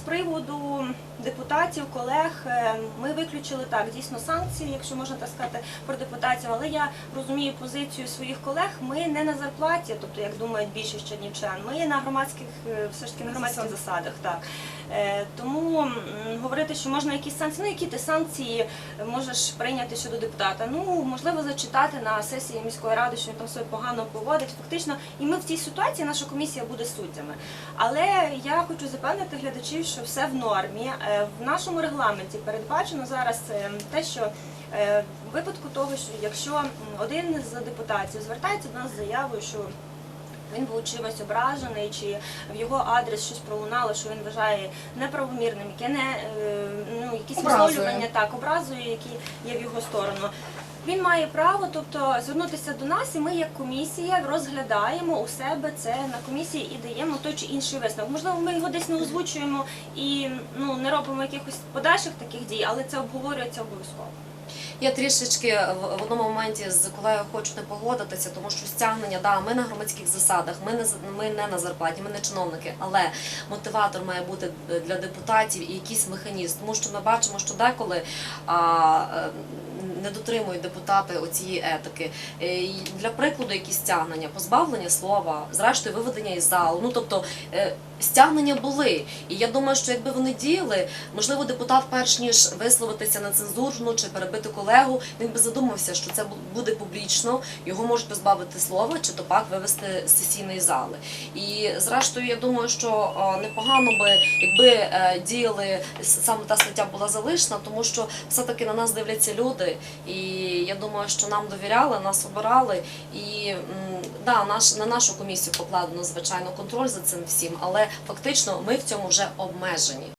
приводу депутатів, колег, е, ми виключили так дійсно санкції, якщо можна так сказати, про депутатів. Але я розумію позицію своїх колег. Ми не на зарплаті, тобто як думають більшість чернівчан. Ми на громадських, е, все ж таки на громадських засадах. Так Е, тому говорити, що можна якісь санкції, ну які ти санкції можеш прийняти щодо депутата. Ну можливо, зачитати на сесії міської ради, що він там себе погано поводить. Фактично, і ми в цій ситуації наша комісія буде суддями. Але я хочу запевнити глядачів, що все в нормі. Е, В нашому регламенті передбачено зараз е, те, що е, в випадку того, що якщо один з депутатів звертається до нас з заявою, що він був чимось ображений, чи в його адрес щось пролунало, що він вважає неправомірним, яке не е, ну якісь висловлювання так, образою, які є в його сторону. Він має право, тобто звернутися до нас, і ми, як комісія, розглядаємо у себе це на комісії і даємо той чи інший висновок. Можливо, ми його десь не озвучуємо і ну не робимо якихось подальших таких дій, але це обговорюється обов'язково. Я трішечки в одному моменті з колегою хочу не погодитися, тому що стягнення, да, ми на громадських засадах, ми не ми не на зарплаті, ми не чиновники, але мотиватор має бути для депутатів і якийсь механізм, тому що ми бачимо, що деколи а, е, не дотримують депутати оцієї етики. Е, Для прикладу, якісь стягнення, позбавлення слова, зрештою виведення із залу. Ну тобто е, стягнення були. І я думаю, що якби вони діяли, можливо, депутат, перш ніж висловитися нецензурно чи перебити колегу, він би задумався, що це буде публічно, його можуть позбавити слова, чи то пак вивести з сесійної зали. І зрештою, я думаю, що непогано би, якби е, діяли саме та стаття була залишена, тому що все-таки на нас дивляться люди, і я думаю, що нам довіряли, нас обирали. І да, наш на нашу комісію покладено звичайно контроль за цим всім, але фактично ми в цьому вже обмежені.